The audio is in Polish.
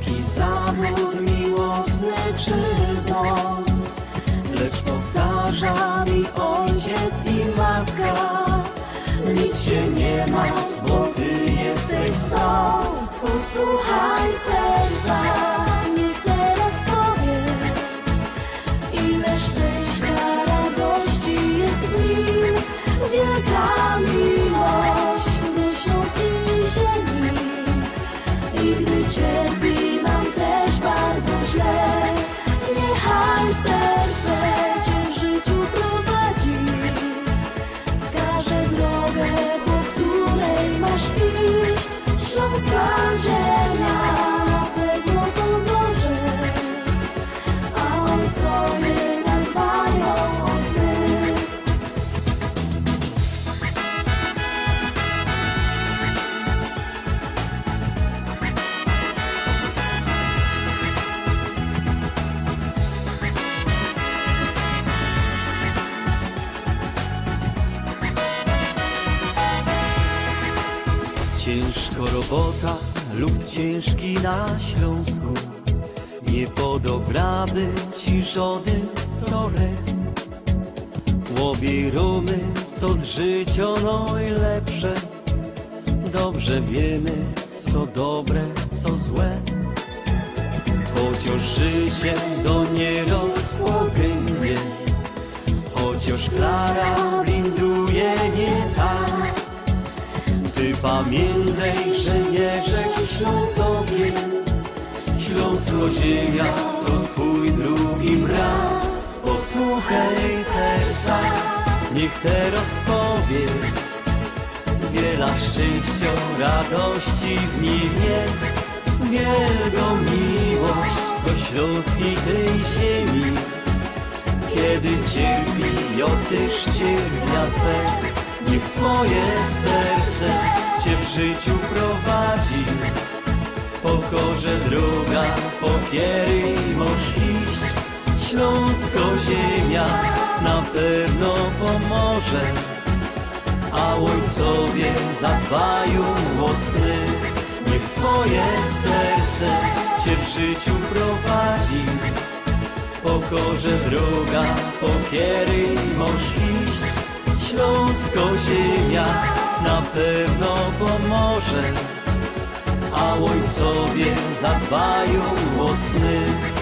Jaki zawód miłosny czy błąd Lecz powtarza mi ojciec i matka Nic się nie martw, bo ty jesteś stąd Posłuchaj serca Niech teraz powie, ile szczęścia, radości jest w nim. Wielka miłość do śląskiej ziemi. I gdy cierpi smile. Ciężko robota, luft ciężki na Śląsku. Nie podobramy ci żaden torek Łobie rumy, co z życia najlepsze. Dobrze wiemy, co dobre, co złe. Chociaż życie do nierozpogęnie Chociaż Klara pamiętaj, że Jerzek Ślązokiem Śląsko ziemia to twój drugi brat. Posłuchaj serca, niech teraz powie Wiele szczęścia, radości w nim jest. Wielką miłość do śląskiej tej ziemi. Kiedy cierpi, też cierpia Niech twoje serce cię w życiu prowadzi. Pokorze droga, popiery możesz iść. Śląsko ziemia na pewno pomoże. A ojcowie zadbają o sny. Niech twoje serce cię w życiu prowadzi. Pokorze droga, popiery możesz iść. Śląsko ziemia na pewno pomoże, a ojcowie zadbają o.